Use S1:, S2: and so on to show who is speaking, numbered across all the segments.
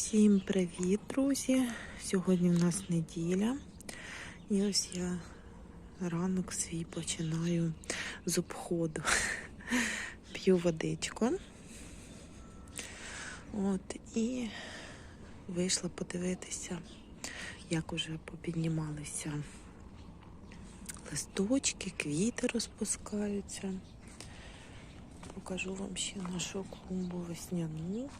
S1: Всім привіт, друзі! Сьогодні в нас неділя. І ось я ранок свій починаю з обходу. П'ю водичку. От, і вийшла подивитися, як уже попіднімалися листочки, квіти розпускаються. Покажу вам ще нашу клумбу весняну.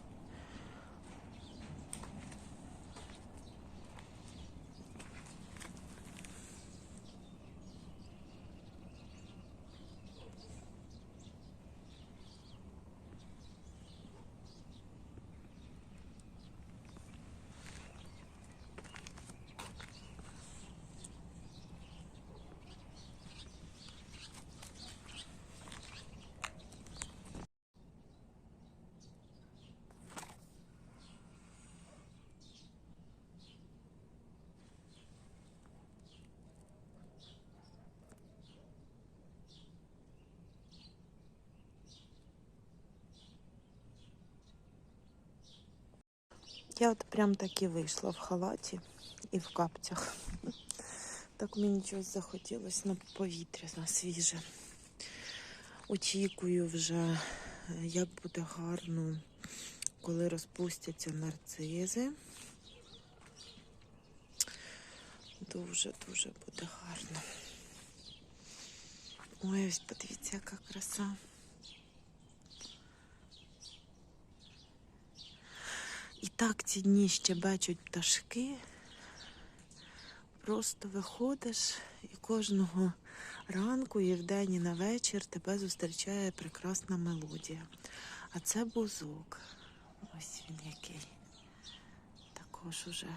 S1: Я от прям так і вийшла в халаті і в капцях. Так мені чогось захотілося на повітря на свіже. Очікую вже, як буде гарно, коли розпустяться нарцизи. Дуже-дуже буде гарно. Ой, ось подивіться, яка краса. І так ці дні щебечуть пташки. Просто виходиш і кожного ранку, і вдень, і на вечір тебе зустрічає прекрасна мелодія. А це бузок. Ось він який. Також уже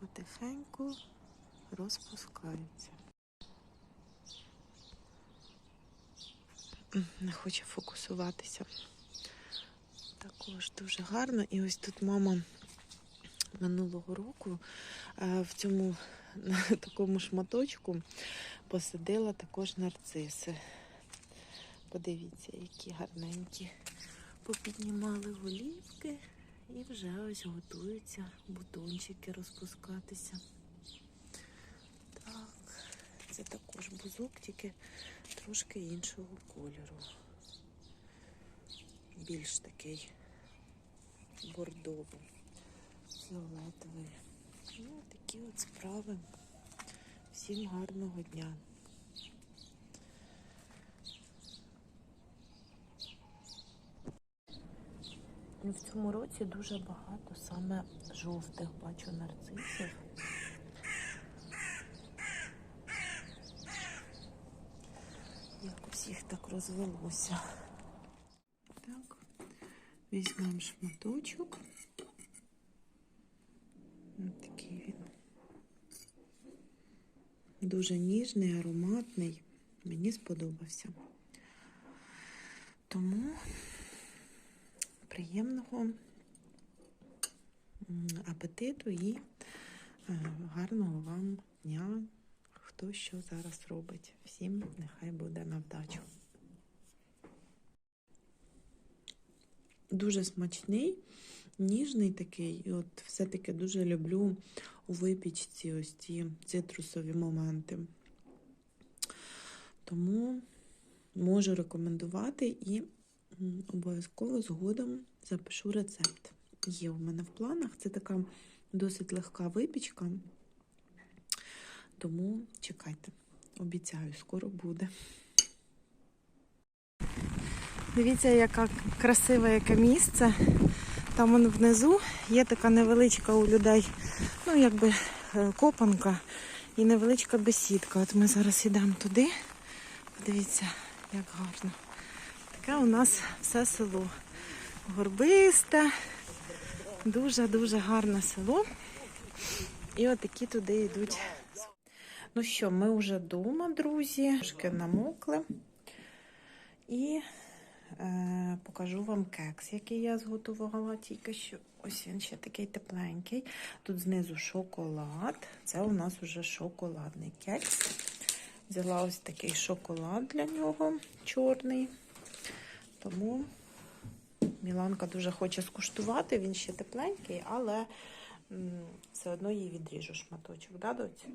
S1: потихеньку розпускається. Не хоче фокусуватися. Також дуже гарно. І ось тут мама минулого року е, в цьому на такому шматочку посадила також нарциси. Подивіться, які гарненькі. Попіднімали голівки і вже ось готуються бутончики розпускатися. Так, це також бузок, тільки трошки іншого кольору. Більш такий бордовий, фіолетовий. Ну, такі от справи. Всім гарного дня. Ну, В цьому році дуже багато саме жовтих бачу нарцисів. Якось їх так розвелося. Візьмемо шматочок. Ось такий він. Дуже ніжний, ароматний. Мені сподобався. Тому приємного апетиту і е, гарного вам дня. Хто що зараз робить. Всім нехай буде на вдачу. Дуже смачний, ніжний такий. І от все-таки дуже люблю у випічці ось ці цитрусові моменти. Тому можу рекомендувати і обов'язково згодом запишу рецепт. Є у мене в планах. Це така досить легка випічка. Тому чекайте, обіцяю, скоро буде. Дивіться, яка красиве яке місце. Там вон внизу є така невеличка у людей, ну якби е, копанка і невеличка бесідка. От ми зараз йдемо туди. Подивіться, як гарно. Таке у нас все село. Горбисте, дуже-дуже гарне село. І от такі туди йдуть. Ну що, ми вже вдома, друзі. Трошки намокли. І покажу вам кекс, який я зготувала тільки що. Ось він ще такий тепленький. Тут знизу шоколад. Це у нас уже шоколадний кекс. Взяла ось такий шоколад для нього чорний. Тому Міланка дуже хоче скуштувати, він ще тепленький, але все одно їй відріжу шматочок, да, доць?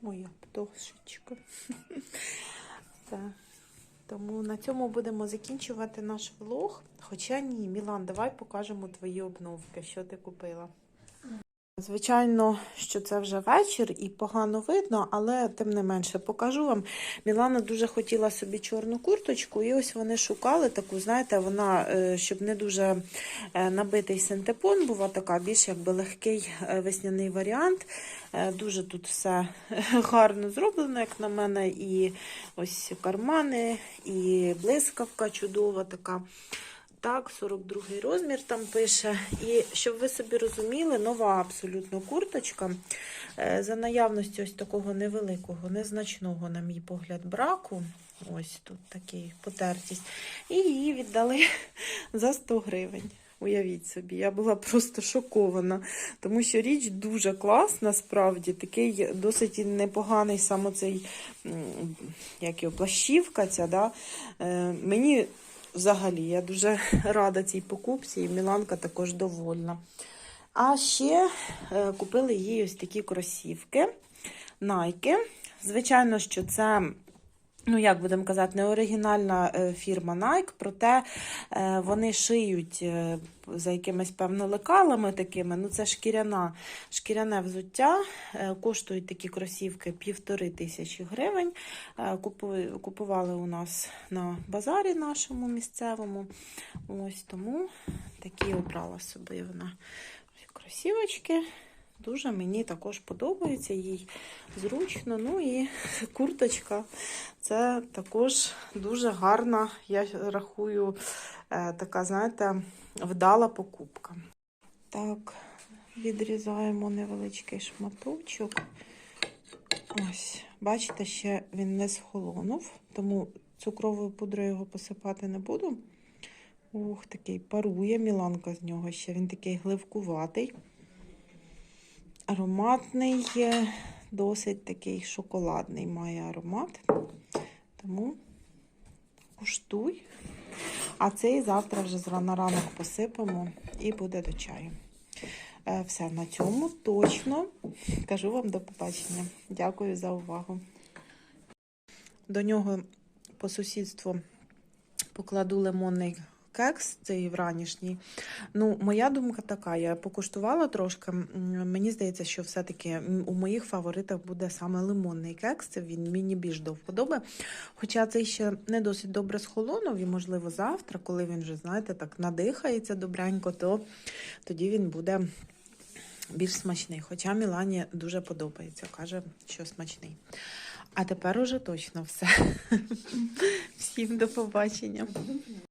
S1: Моя пташечка. Так. Тому на цьому будемо закінчувати наш влог. Хоча ні, Мілан, давай покажемо твої обновки, що ти купила. Звичайно, що це вже вечір і погано видно, але тим не менше покажу вам. Мілана дуже хотіла собі чорну курточку, і ось вони шукали таку, знаєте, вона, е, щоб не дуже е, набитий синтепон, була така більш якби легкий е, весняний варіант. Дуже тут все гарно зроблено, як на мене, і ось кармани, і блискавка чудова така. Так, 42 розмір там пише. І щоб ви собі розуміли, нова абсолютно курточка. Е, За наявності ось такого невеликого, незначного, на мій погляд, браку. Ось тут такий потертість. І її віддали за 100 гривень. Уявіть собі, я була просто шокована, тому що річ дуже класна, справді, такий досить непоганий саме цей, як його, плащівка ця, да? Е, мені взагалі я дуже рада цій покупці, і Міланка також довольна. А ще е, купили їй ось такі кросівки, найки. Звичайно, що це. Ну, як будемо казати, не оригінальна е, фірма Nike, проте е, вони шиють е, за якимись певно лекалами такими. Ну, це шкіряна, шкіряне взуття. Коштують такі кросівки півтори тисячі гривень. Купували у нас на базарі нашому місцевому. Ось тому такі обрала собі вона кросівочки. Дуже мені також подобається, їй зручно. Ну і курточка це також дуже гарна, я рахую, е, така, знаєте, вдала покупка. Так, відрізаємо невеличкий шматочок. Ось, бачите, ще він не схолонув, тому цукровою пудрою його посипати не буду. Ух, такий парує Міланка з нього ще. Він такий гливкуватий. Ароматний, досить такий шоколадний має аромат. Тому куштуй. А цей завтра вже рана ранок посипемо і буде до чаю. Е, Все, на цьому точно кажу вам до побачення. Дякую за увагу. До нього по сусідству покладу лимонний кекс, цей вранішній. Ну, моя думка така, я покуштувала трошки. Мені здається, що все-таки у моїх фаворитах буде саме лимонний кекс. Це він мені більш до вподоби. Хоча цей ще не досить добре схолонув, і, можливо, завтра, коли він вже, знаєте, так надихається добренько, то тоді він буде більш смачний. Хоча Мілані дуже подобається, каже, що смачний. А тепер уже точно все. Всім до побачення.